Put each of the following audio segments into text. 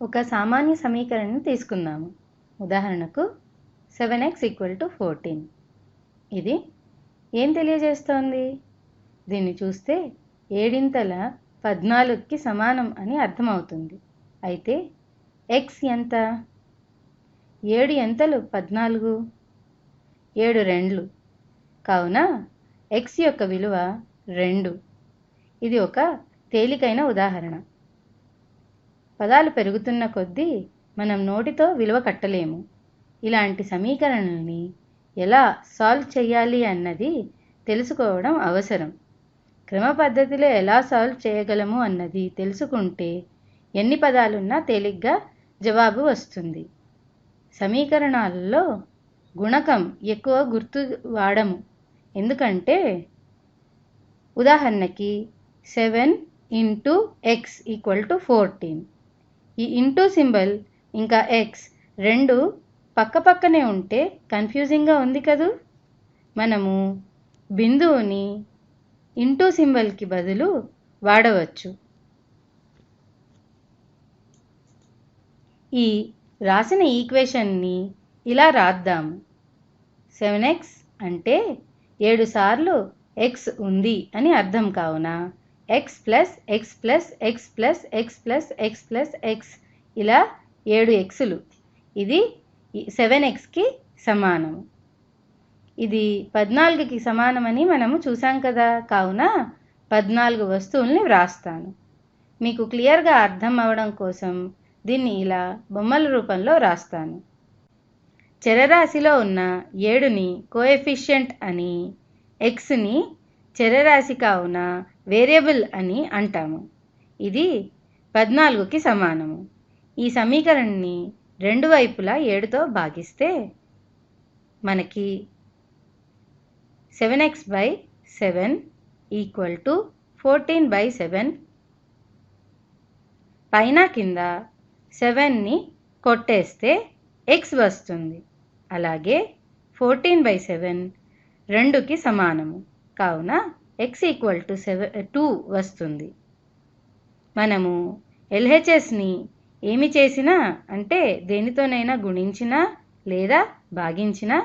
ఒక సామాన్య సమీకరణను తీసుకుందాము. ఉదాహరణకు seven x equal to fourteen ఇది ఏం తెలియజేస్తోంది? దీన్ని చూస్తే ఏడింతల పద్నాలుగుకి సమానం అని అర్థమవుతుంది. అయితే ఎక్స్ ఎంత? ఏడు ఎంతలు? పద్నాలుగు. ఏడు రెండ్లు కావున ఎక్స్ యొక్క విలువ రెండు. ఇది ఒక తేలికైన ఉదాహరణ. పదాలు పెరుగుతున్న కొద్దీ మనం నోటితో విలువ కట్టలేము. ఇలాంటి సమీకరణల్ని ఎలా సాల్వ్ చేయాలి అన్నది తెలుసుకోవడం అవసరం. క్రమ పద్ధతిలో ఎలా సాల్వ్ చేయగలము అన్నది తెలుసుకుంటే ఎన్ని పదాలున్నా తేలిగ్గా జవాబు వస్తుంది. సమీకరణాలలో గుణకం ఎక్కువ గుర్తు వాడము. ఎందుకంటే ఉదాహరణకి seven into x equal to fourteen ఈ ఇంటూ సింబల్ ఇంకా ఎక్స్ రెండు పక్క పక్కనే ఉంటే కన్ఫ్యూజింగ్గా ఉంది కదూ? మనము బిందువుని ఇంటూ సింబల్కి బదులు వాడవచ్చు. ఈ రాసిన ఈక్వేషన్ని ఇలా రాద్దాము సెవెన్ ఎక్స్ అంటే ఏడు సార్లు ఎక్స్ ఉంది అని అర్థం కావున x plus x plus x plus x plus x plus x ఇలా ఏడు ఎక్స్లు ఇది సెవెన్ ఎక్స్కి సమానము. ఇది పద్నాలుగుకి సమానమని మనము చూసాం కదా. కావున పద్నాలుగు వస్తువుల్ని వ్రాస్తాను. మీకు క్లియర్గా అర్థం అవ్వడం కోసం దీన్ని ఇలా బొమ్మల రూపంలో రాస్తాను చరరాశిలో ఉన్న ఏడుని కోఎఫిషియంట్ అని ఎక్స్ని చరరాశి కావున వేరియబుల్ అని అంటాము. ఇది పద్నాలుగుకి సమానము. ఈ సమీకరణని రెండు వైపులా ఏడుతో భాగిస్తే మనకి seven x by seven equal to fourteen by seven పైన కింద సెవెన్ని కొట్టేస్తే ఎక్స్ వస్తుంది. అలాగే ఫోర్టీన్ బై సెవెన్ రెండుకి సమానము. కావున x equal to seven two వస్తుంది. మనము ఎల్హెచ్ఎస్ని ఏమి చేసినా అంటే దేనితోనైనా గుణించినా లేదా భాగించినా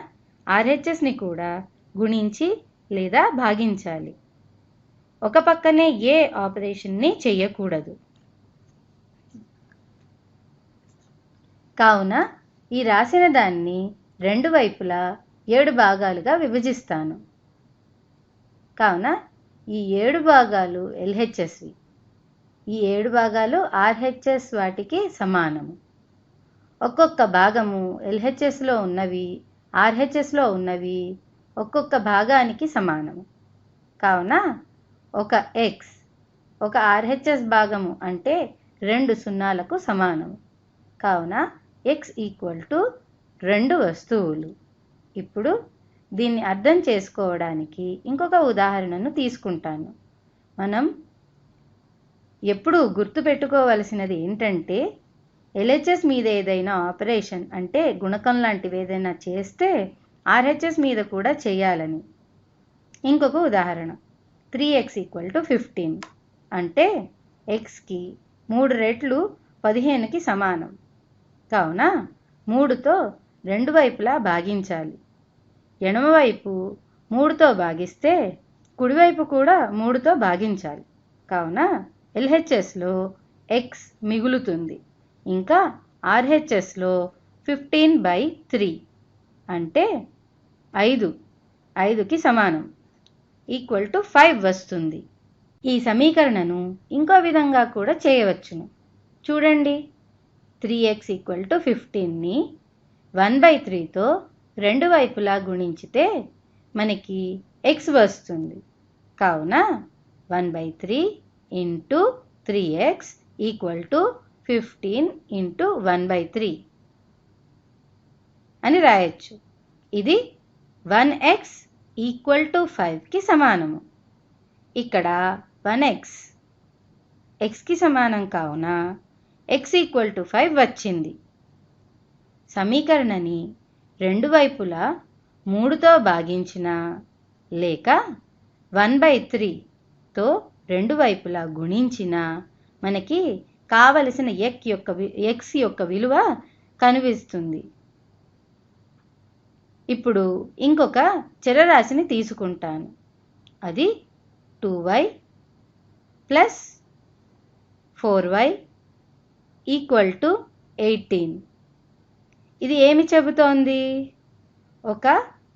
ఆర్హెచ్ఎస్ని కూడా గుణించి లేదా భాగించాలి. ఒక పక్కనే ఏ ఆపరేషన్ని చేయకూడదు కావున ఈ రాసిన దాన్ని రెండు వైపులా ఏడు భాగాలుగా విభజిస్తాను. కావున ఈ ఏడు భాగాలు ఎల్హెచ్ఎస్వి. ఈ ఏడు భాగాలు ఆర్హెచ్ఎస్ వాటికి సమానము. ఒక్కొక్క భాగము ఎల్హెచ్ఎస్లో ఉన్నవి ఆర్హెచ్ఎస్లో ఉన్నవి ఒక్కొక్క భాగానికి సమానము. కావున ఒక ఎక్స్ ఒక ఆర్హెచ్ఎస్ భాగము అంటే రెండు సున్నాలకు సమానము. కావున ఎక్స్ ఈక్వల్ టు రెండు వస్తువులు. ఇప్పుడు దీన్ని అర్థం చేసుకోవడానికి ఇంకొక ఉదాహరణను తీసుకుంటాను. మనం ఎప్పుడు గుర్తుపెట్టుకోవలసినది ఏంటంటే ఎల్హెచ్ఎస్ మీద ఏదైనా ఆపరేషన్ అంటే గుణకం లాంటివి ఏదైనా చేస్తే ఆర్హెచ్ఎస్ మీద కూడా చేయాలని. ఇంకొక ఉదాహరణ three x equal to fifteen అంటే ఎక్స్కి మూడు రెట్లు పదిహేనుకి సమానం. కావున మూడుతో రెండు వైపులా భాగించాలి. ఎడమవైపు మూడుతో భాగిస్తే కుడివైపు కూడా మూడుతో భాగించాలి. కావున ఎల్హెచ్ఎస్లో ఎక్స్ మిగులుతుంది. ఇంకా ఆర్హెచ్ఎస్లో ఫిఫ్టీన్ బై త్రీ అంటే ఐదు. ఐదుకి సమానం. ఈక్వల్ టు ఫైవ్ వస్తుంది. ఈ సమీకరణను ఇంకో విధంగా కూడా చేయవచ్చును. చూడండి. త్రీ ఎక్స్ ఈక్వల్ టు ఫిఫ్టీన్ని వన్ బై త్రీతో రెండు వైపులా గుణించితే మనకి ఎక్స్ వస్తుంది. కావున one by three into three x equal to fifteen into one by three అని రాయొచ్చు. ఇది వన్ ఎక్స్ ఈక్వల్ టు ఫైవ్కి సమానము. ఇక్కడ వన్ ఎక్స్ ఎక్స్కి సమానం కావున ఎక్స్ ఈక్వల్ టు ఫైవ్ వచ్చింది. సమీకరణని రెండు వైపులా మూడుతో భాగించిన లేక వన్ బై త్రీతో రెండు వైపులా గుణించిన మనకి కావలసిన ఎక్ యొక్క ఎక్స్ యొక్క విలువ కనిపిస్తుంది. ఇప్పుడు ఇంకొక చరరాశిని తీసుకుంటాను. అది two y plus four y equal to eighteen ఇది ఏమి చెబుతోంది? ఒక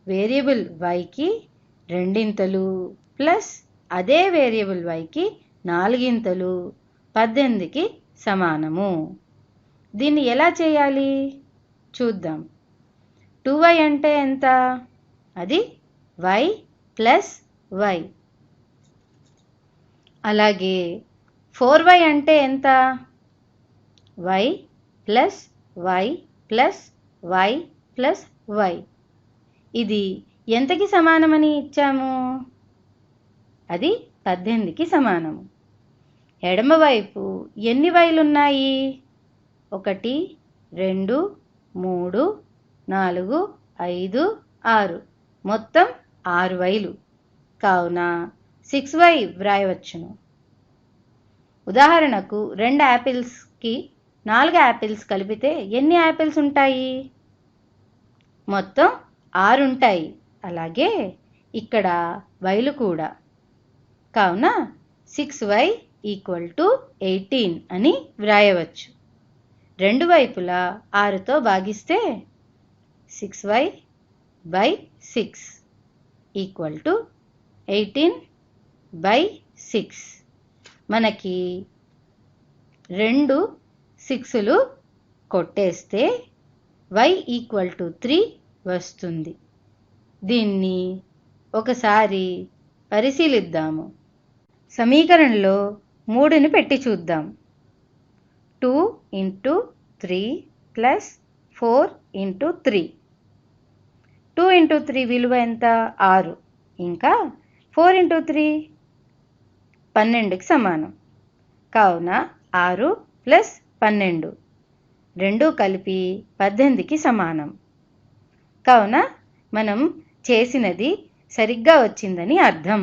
వేరియబుల్ వైకి రెండింతలు ప్లస్ అదే వేరియబుల్ వైకి నాలుగింతలు పద్దెనిమిదికి సమానము. దీన్ని ఎలా చేయాలి? చూద్దాం. టూ వై అంటే ఎంత? అది వై ప్లస్ వై అలాగే ఫోర్ వై అంటే ఎంత? Y plus y plus y plus y. ఇది ఎంతకి సమానమని ఇచ్చాము? అది పద్దెనిమిదికి సమానము. ఎడమవైపు ఎన్ని వైలు ఉన్నాయి ఒకటి రెండు మూడు నాలుగు ఐదు ఆరు. మొత్తం ఆరు వైలు. కావున సిక్స్ వై వ్రాయవచ్చును. ఉదాహరణకు రెండు యాపిల్స్కి నాలుగు యాపిల్స్ కలిపితే ఎన్ని యాపిల్స్ ఉంటాయి? మొత్తం ఆరుంటాయి. అలాగే ఇక్కడ వైలు కూడా. కావున six y equal to eighteen అని వ్రాయవచ్చు. రెండు వైపులా ఆరుతో భాగిస్తే six y by six equal to eighteen by six మనకి రెండు సిక్స్లు కొట్టేస్తే వై ఈక్వల్ టు త్రీ వస్తుంది. దీన్ని ఒకసారి పరిశీలిద్దాము. సమీకరణలో మూడుని పెట్టి చూద్దాం. Two into three plus four into three two into three విలువ ఎంత? ఆరు. ఇంకా ఫోర్ ఇంటూ త్రీ పన్నెండుకి సమానం. కావున ఆరు ప్లస్ పన్నెండు. రెండు కలిపి పద్దెనిమిదికి సమానం. కావున మనం చేసినది సరిగ్గా వచ్చిందని అర్థం.